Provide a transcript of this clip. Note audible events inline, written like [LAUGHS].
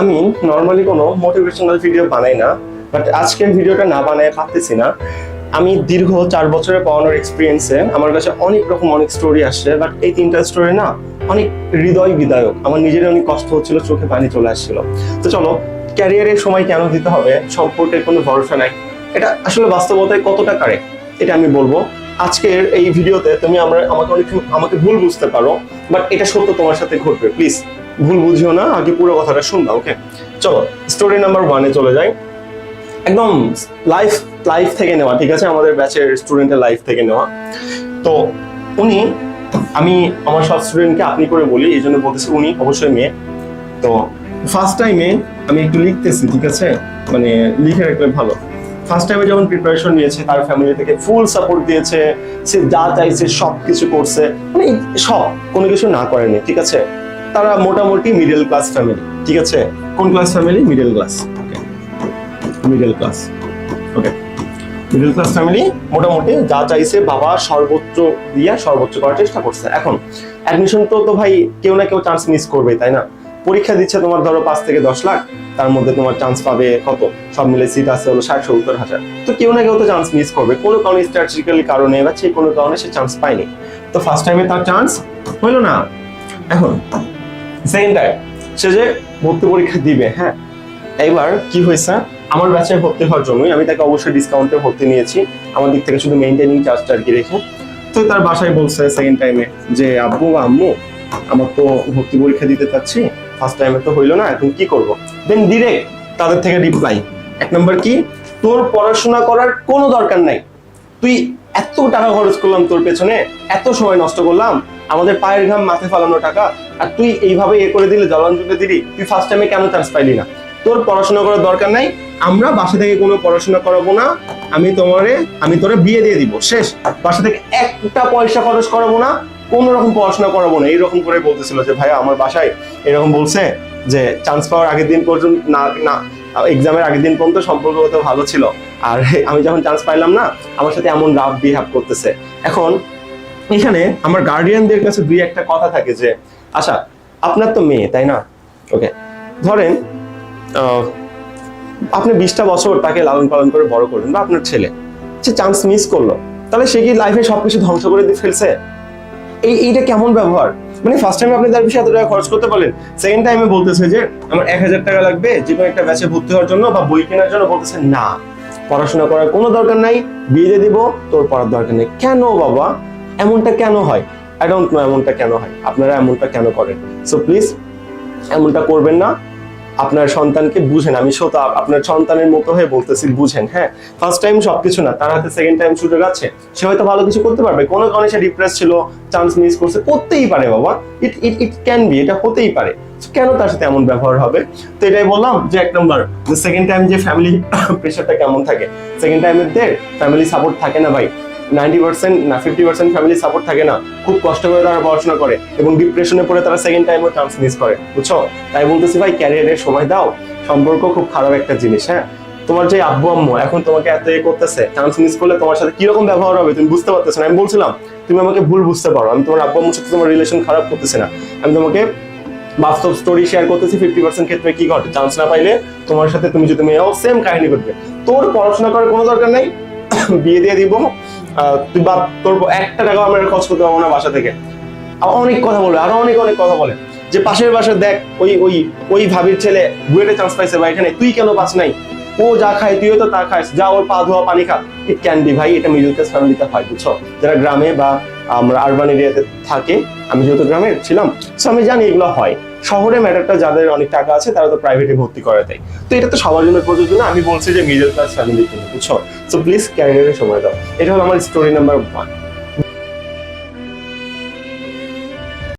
আমি নর্মালি কোনো motivational video বানাই না বাট আজকের ভিডিওটা না বানায় পারতেছি না। আমি দীর্ঘ চার বছরের পড়ানোর এক্সপিরিয়েন্সে আমার কাছে অনেক রকম অনেক স্টোরি আসছে বাট এই তিনটা স্টোরি না অনেক হৃদয় বিদায়ক। আমার নিজের অনেক কষ্ট হচ্ছিল, চোখে পানি চলে আসছিল। তো চলো ক্যারিয়ারের সময় কেন দিতে হবে? সম্পর্কের কোনো ভরসা নাই। এটা আসলে বাস্তবতায় কতটা কারেক্ট এটা আমি বলব। আজকের এই ভিডিওতে তুমি আমরা, আমাকে অনেক আমাকে ভুল বুঝতে পারো বাট এটা সত্য তোমার সাথে ঘটবে প্লিজ ভুল বুঝিও না, আগে পুরো কথাটা শুনবা ওকে চলো স্টোরি নাম্বার ওয়ানে চলে যাই। একদম লাইফ লাইফ থেকে নেওয়া, ঠিক আছে? আমাদের ব্যাচের স্টুডেন্টের লাইফ থেকে নেওয়া। তো উনি, আমি আমার সব স্টুডেন্টকে আপনি করে বলি, এই জন্য বলতেছি উনি, অবশ্যই মেয়ে। তো ফার্স্ট টাইমে আমি একটু লিখতেছি, ঠিক আছে? মানে লিখে রাখলে ভালো। ফার্স্ট টাইমে যখন প্রিপারেশন নিয়েছে, তার ফ্যামিলি থেকে ফুল সাপোর্ট দিয়েছে, সে যা চাইছে সব কিছু করছে। মানে সব, কোনো কিছু না করেনি, ঠিক আছে? তারা মোটামুটি মিডল ক্লাস ফ্যামিলি ঠিক আছে? কোন class family middle class okay middle class okay middle class family মোটামুটি যা চাইছে বাবা সর্বোচ্চ দিয়ে সর্বোচ্চ করার চেষ্টা করছে। এখন অ্যাডমিশন তো তো ভাই কেউ না কেউ চান্স মিস করবে তাই না? পরীক্ষা দিচ্ছে তোমার ধরো পাঁচ থেকে দশ লাখ, তার মধ্যে তোমার চান্স পাবে কত? সব মিলে সিট আছে হলো ষাট, সত্তর হাজার। তো কেউ না কেউ তো চান্স মিস করবে। কোনো কারণে স্ট্র্যাটেজিক্যালি কারণে বা যে কোনো কারণে সে চান্স পায়নি। তো ফার্স্ট টাইমে তার চান্স হইল না। এখন সেকেন্ড টাইম সে যে ভর্তি পরীক্ষা দিবে হ্যাঁ? এইবার কি হয়েছে? আমার ব্যাচে ভর্তি হওয়ার জন্যই আমি তাকে অবশ্যই ডিসকাউন্টে ভর্তি নিয়েছি। আমার দিক থেকে শুধু মেইনটেনিং চার্জটা আর কি রেখে। তো তার বাসায় বলছে সেকেন্ড টাইমে যে, আব্বু বা আম্মু, আমার তো ভর্তি পরীক্ষা দিতে চাচ্ছি। ফার্স্ট টাইমে তো হইল না, এখন কি করব? দেন ডিরেক্ট তাদের থেকে রিপ্লাই এক নম্বর কি? তোর পড়াশোনা করার কোনো দরকার নাই। তুই এত টাকা খরচ করলাম তোর পেছনে, এত সময় নষ্ট করলাম, আমাদের পায়ের ঘাম মাথায় ফালানো টাকা, আর তুই এইভাবে এ করে দিলে জলাঞ্জলি দিলি, তুই ফার্স্ট টাইমে কেন চান্স পাইলি না? তোর পড়াশোনা করার দরকার নাই, আমরা বাসা থেকে কোনো পড়াশোনা করাবো না, আমি তোমারে, আমি তোরে বিয়ে দিয়ে দিব, শেষ। বাসা থেকে একটা পয়সা খরচ করাবো না, কোনো রকম পড়াশোনা করাবো না, এইরকম করে বলতেছিল যে ভাই আমার বাসায় এরকম বলছে যে চান্স পাওয়ার আগের দিন পর্যন্ত না না এক্সামের আগের দিন পর্যন্ত সম্পর্ক ভালো ছিল। আর [LAUGHS] আমি যখন চান্স পাইলাম না, আমার সাথে এমন রাফ বিহেভ করতেছে। এখন, এখানে আমার গার্ডিয়ানদের কাছে দুই একটা কথা থাকে যে আচ্ছা আপনার তো মেয়ে, তাই না? ওকে ধরেন আপনি বিশটা বছর তাকে লালন পালন করে বড় করলেন, বা আপনার ছেলে, সে চান্স মিস করল, তাহলে সে কি লাইফে সবকিছু ধ্বংস করে দিয়ে ফেলছে? এই, এইটা কেমন ব্যবহার? মানে ফার্স্ট টাইম আপনি তার বিষয়ে এত টাকা খরচ করতে পারলেন সেকেন্ড টাইমে বলতেছে যে, আমার এক হাজার টাকা লাগবে, যে কোনো একটা ব্যাচে ভর্তি হওয়ার জন্য বা বই কেনার জন্য বলতেছে না। পড়াশোনা করার কোনো দরকার নাই, বিয়ে দিব, তোর পড়ার দরকার নেই। কেন বাবা? এমনটা কেন হয়? আই ডোন্ট নো এমনটা কেন হয়। আপনারা এমনটা কেন করেন? সো প্লিজ এমনটা করবেন না। আপনার সন্তানকে বুঝেন। আমি সত আপনার সন্তানের মতো হয়ে বলতেছি, বুঝেন হ্যাঁ? ফার্স্ট টাইম সবকিছু না, তার হাতে সেকেন্ড টাইম সুযোগ আছে। সে হয়তো ভালো কিছু করতে পারবে। কোনো কারণে সে ডিপ্রেস ছিল চান্স মিস করছে, করতেই পারে বাবা। ইট ইট ইট ক্যান বি এটা হতেই পারে। কেন তার সাথে এমন ব্যবহার হবে? তো এটাই বললাম যে, এক নম্বর সেকেন্ড টাইম যে ফ্যামিলি প্রেশারটা [COUGHS] কেমন থাকে? সেকেন্ড টাইমের দের ফ্যামিলি সাপোর্ট থাকে না ভাই। নাইনটি পার্সেন্ট না ফিফটি পার্সেন্ট ফ্যামিলি সাপোর্ট থাকে না। খুব কষ্ট করে তারা পড়াশোনা করে এবং ডিপ্রেশনে পড়ে তারা সেকেন্ড টাইমও চান্স মিস করে, বুঝছ? তাই বলতেছি ভাই ক্যারিয়ারের সময় দাও। সম্পর্ক খুব খারাপ একটা জিনিস হ্যাঁ? তোমার যে আব্বু আম্মু এখন তোমাকে এত এ করতেছে চান্স মিস করলে তোমার সাথে কীরকম ব্যবহার হবে তুমি বুঝতে পারতেছো না। আমি বলছিলাম, তুমি আমাকে ভুল বুঝতে পারো। আমি তোমার আব্বু আম্মুর সাথে তোমার রিলেশন খারাপ করতেছে না। আমি তোমাকে বাস্তব স্টোরি শেয়ার করতেছি ফিফটি পার্সেন্ট ক্ষেত্রে কি ঘটে। চান্স না পাইলে তোমার সাথে তুমি যদি মেয়েও সেম কাহিনী করবে তোর পড়াশোনা করার কোনো দরকার নাই? [COUGHS] বিয়ে দিয়ে দিব। তুই বাপ তোর একটা টাকা আমার খরচ করতে পারব না বাসা থেকে। অনেক কথা বলে আরও অনেক অনেক কথা বলে। যে পাশের বাসায় দেখ, ওই ওই ওই ভাবির ছেলে বুয়েটে চান্স পাইছে বা এখানে, তুই কেন পাস নাই? ও যা খায়, তুইও তো তা খাস। যা ওর পা ধোয়া, পানি খা। ইট ক্যান বি ভাই, এটা মিডল ক্লাস ফ্যামিলিতে হয়, বুঝছ? যারা গ্রামে বা আমরা আরবান এরিয়াতে থাকে, আমি যেহেতু গ্রামে ছিলাম সো আমি জানি এগুলো হয়। শহরে ম্যাটারটা যাদের অনেক টাকা আছে, তারা তো প্রাইভেটে ভর্তি করে দেয়। তো এটা তো সবার জন্য প্রযোজ্য না, আমি বলছি যে মিডল ক্লাস ফ্যামিলির জন্য বুঝছ? সো প্লিজ ক্যারিয়ারের সময় দাও। এটা হলো আমার স্টোরি নাম্বার ওয়ান